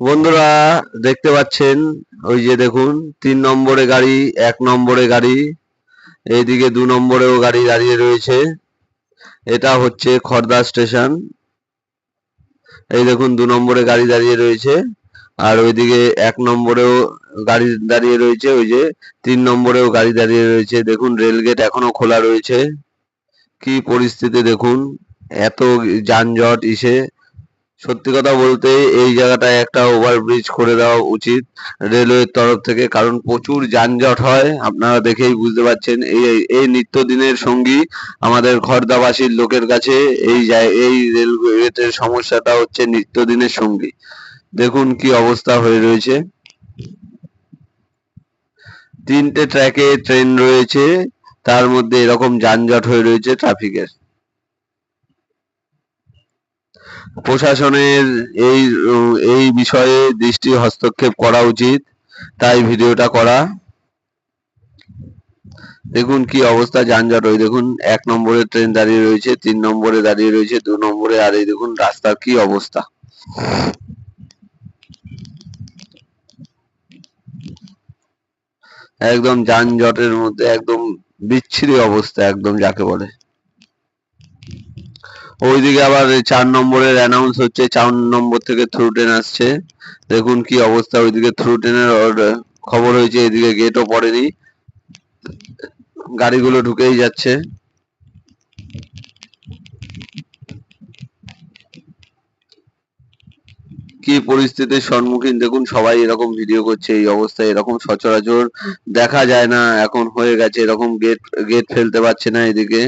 বন্ধুরা, দেখতে পাচ্ছেন, ওই যে দেখুন, তিন নম্বরে গাড়ি, এক নম্বরে গাড়ি, এইদিকে দু নম্বরেও গাড়ি দাঁড়িয়ে রয়েছে। এটা হচ্ছে খড়দা স্টেশন। এই দেখুন, দু নম্বরে গাড়ি দাঁড়িয়ে রয়েছে, আর ওইদিকে এক নম্বরেও গাড়ি দাঁড়িয়ে রয়েছে, ওই যে তিন নম্বরেও গাড়ি দাঁড়িয়ে রয়েছে। দেখুন, রেলগেট এখনও খোলা রয়েছে। কি পরিস্থিতি দেখুন, এত যানজট ইসে। সত্যি কথা বলতে এই জায়গাটায় একটা ওভারব্রিজ করে দেওয়া উচিত রেলওয়ের তরফ থেকে, কারণ প্রচুর যানজট হয়। আপনারা দেখেই বুঝতে পারছেন, এই এই নিত্যদিনের সঙ্গী আমাদের খড়দাবাসীর লোকের কাছে এই এই রেলগেটের সমস্যাটা হচ্ছে নিত্যদিনের সঙ্গী। দেখুন কি অবস্থা হয়ে রয়েছে। তিনটে ট্র্যাকে ট্রেন রয়েছে, তার মধ্যে এরকম যানজট হয়ে রয়েছে ট্রাফিকের প্রশাসনের এই এই বিষয়ে দৃষ্টি হস্তক্ষেপ করা উচিত। তাই ভিডিওটা করা। দেখুন কি অবস্থা, যানজট ওই দেখুন, এক নম্বরে ট্রেন দাঁড়িয়ে রয়েছে, তিন নম্বরে দাঁড়িয়ে রয়েছে, দু নম্বরে, আর এই দেখুন রাস্তার কি অবস্থা। একদম যানজটের মধ্যে, একদম বিচ্ছিরি অবস্থা, একদম যাকে বলে। ওইদিকে আবার চার নম্বরের অ্যানাউন্স হচ্ছে, চার নম্বর থেকে থ্রু ট্রেন আসছে। দেখুন কি অবস্থা ওইদিকে থ্রু ট্রেনের খবর হয়েছে, এদিকে গেটও পড়েনি। গাড়িগুলো ঢুকেই যাচ্ছে। কি পরিস্থিতির সম্মুখীন? দেখুন, সবাই এরকম ভিডিও করছে, এই অবস্থায় এরকম সচরাচর দেখা যায় না। এখন হয়ে গেছে, এরকম গেট গেট ফেলতে পারছে না এদিকে।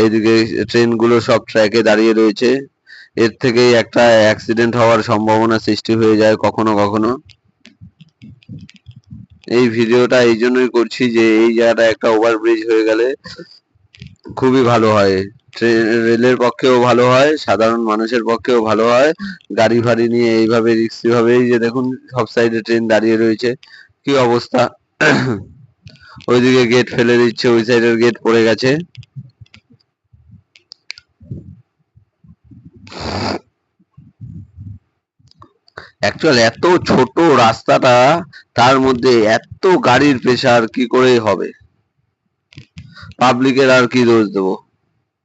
এইদিকে ট্রেনগুলো সব ট্র্যাকে দাঁড়িয়ে রয়েছে। এর থেকেই একটা অ্যাক্সিডেন্ট হওয়ার সম্ভাবনা সৃষ্টি হয়ে যায় কখনো কখনো। এই ভিডিওটা এই জন্যই করছি যে, এই জায়গাটা একটা ওভারব্রিজ হয়ে গেলে খুবই ভালো হয়। রেলের পক্ষেও ভালো হয়, সাধারণ মানুষের পক্ষেও ভালো হয়। গাড়ি ফাড়ি নিয়ে এইভাবে রিক্সি ভাবে এই যে দেখুন, সব সাইডে ট্রেন দাঁড়িয়ে রয়েছে। কি অবস্থা? ওইদিকে গেট ফেলে দিচ্ছে, ওই সাইডের গেট পড়ে গেছে। অ্যাকচুয়াল এত ছোট রাস্তাটা, তার মধ্যে এত গাড়ির প্রেসার কি করে হবে? পাবলিকের আর কি দোষ দেবো?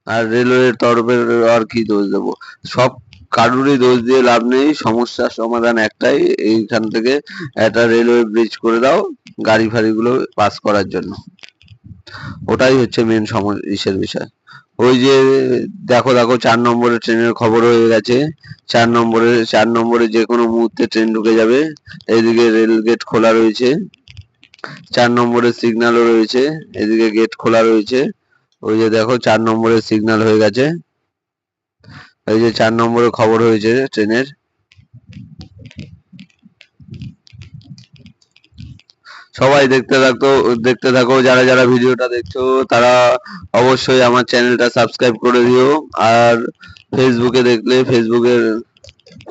আর রেলওয়ের তরফের আর কি দোষ দেবো? সব কারুরই দোষ দিয়ে লাভ নেই সমস্যার সমাধান একটাই, এইখান থেকে একটা রেলওয়ে ব্রিজ করে দাও, গাড়ি ফাড়িগুলো পাস করার জন্য। ওটাই হচ্ছে মেন ইসের বিষয়। ওই যে দেখো দেখো, চার নম্বরের ট্রেনের খবর হয়ে গেছে। চার নম্বরে চার নম্বরে যে কোনো মুহূর্তে ট্রেন ঢুকে যাবে। এইদিকে রেল গেট খোলা রয়েছে। চার নম্বরের সিগন্যালও রয়েছে। এদিকে গেট খোলা রয়েছে। ওই যে দেখো চার নম্বরের সিগন্যাল হয়ে গেছে। এই যে চার নম্বরে খবর হয়েছে ট্রেনের। সবাই দেখতে থাকতো দেখতে থাকো, যারা যারা ভিডিওটা দেখছ, তারা অবশ্যই আমার চ্যানেলটা সাবস্ক্রাইব করে দিও। আর ফেসবুকে দেখলে ফেসবুকের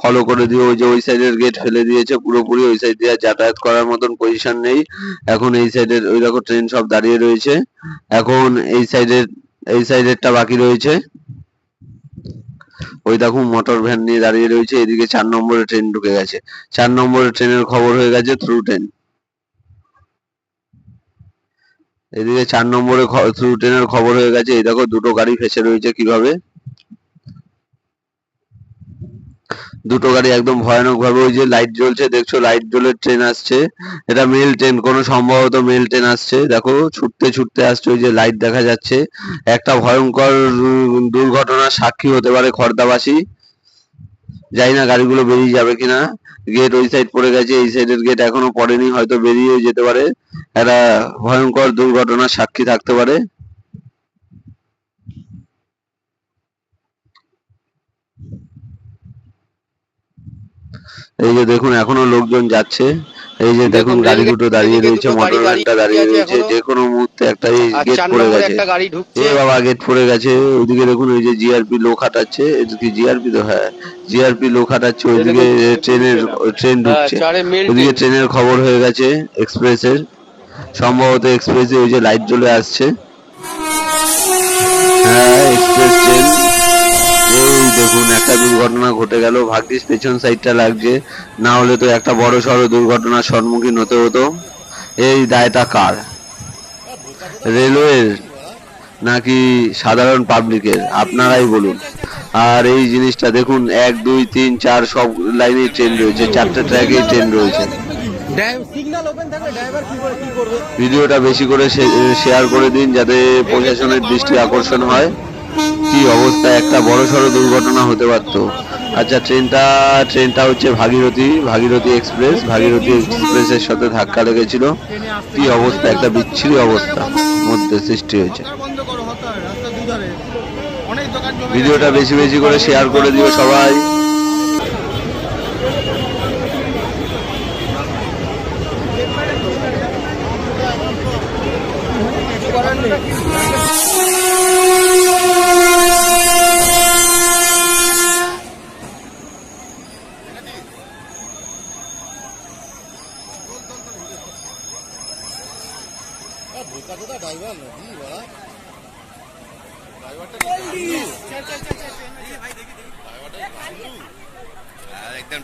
ফলো করে দিও, ওই যে ওই সাইডের গেট ফেলে দিয়েছে, পুরোপুরি ওই সাইড দিয়ে যাতায়াত করার মতন পজিশন নেই। এখন এই সাইডের ওই দেখো ট্রেন সব দাঁড়িয়ে রয়েছে। এখন এই সাইডের এই সাইডেরটা বাকি রয়েছে। ওই দেখুন মোটর ভ্যান নিয়ে দাঁড়িয়ে রয়েছে, এদিকে চার নম্বরে ট্রেন ঢুকে গেছে। চার নম্বরে ট্রেনের খবর হয়ে গেছে থ্রু ট্রেন এদিকে চার নম্বরে থ্রু ট্রেনের খবর হয়ে গেছে, এই দেখো দুটো গাড়ি ফেসে রয়েছে কীভাবে। দুটো গাড়ি একদম ভয়ানক ভাবে ওই যে লাইট জ্বলছে, দেখছ লাইট জ্বলে ট্রেন আসছে। এটা মেল ট্রেন কোনো সম্ভবত মেল ট্রেন আসছে। দেখো, ছুটতে ছুটতে আসছে ওই যে লাইট দেখা যাচ্ছে। একটা ভয়ঙ্কর দুর্ঘটনার সাক্ষী হতে পারে খড়দাবাসী জানি না গাড়িগুলো বেরিয়ে যাবে কিনা। গেট ওই সাইড পড়ে গেছে, এই সাইডের গেট এখনও পড়েনি, হয়তো বেরিয়ে যেতে পারে। একটা ভয়ঙ্কর দুর্ঘটনার সাক্ষী থাকতে পারে। এই যে দেখুন এখনও লোকজন যাচ্ছে। এই যে দেখুন গাড়ি দুটো দাঁড়িয়ে রয়েছে মোটর ভ্যানটা দাঁড়িয়ে রয়েছে যে কোনো মুহূর্তে একটা আর গেট পড়ে গেছে। একটা এ বাবা গেট পড়ে গেছে। ওইদিকে দেখুন ওই যে জিআরপি লোক হাঁটাচ্ছে। এদিকে জিআরপি তো হ্যাঁ জিআরপি লোক হাঁটাচ্ছে ওইদিকে ট্রেনের ট্রেন হ্যাঁ, ঢুকছে। ওইদিকে ট্রেনের খবর হয়ে গেছে এক্সপ্রেসের সম্ভবত এক্সপ্রেসে ওই যে লাইট জ্বলে আসছে। হ্যাঁ এক্সপ্রেস ট্রেন এই দেখুন, একটা দুর্ঘটনা ঘটে গেল। ভাগ্যিস পেছন সাইডটা লাগছে। না হলে তো একটা বড় সড়ো দুর্ঘটনার সম্মুখীন হতে হতো। এই দায়টা কার? রেলওয়ের নাকি সাধারণ পাবলিকের? আপনারাই বলুন। আর এই জিনিসটা দেখুন, এক, দুই, তিন, চার, সব লাইনে ট্রেন রয়েছে। চারটে ট্র্যাকেই ট্রেন রয়েছে। ভিডিওটা বেশি করে শেয়ার করে দিন, যাতে প্রশাসনের দৃষ্টি আকর্ষণ হয়। কি অবস্থা? একটা বড় সড়ো দুর্ঘটনা হতে পারত। আচ্ছা ট্রেনটা ট্রেনটা হচ্ছে ভাগীরথী ভাগীরথী এক্সপ্রেস। ভাগীরথী এক্সপ্রেসের সাথে ধাক্কা লেগেছিল। কি অবস্থা? একটা বিচ্ছিরি অবস্থা মধ্যে সৃষ্টি হয়েছে। ভিডিওটা বেশি বেশি করে শেয়ার করে দিও সবাই। একটা বোকা টোকা ড্রাইভার নাকি বলা ড্রাইভারটা একদম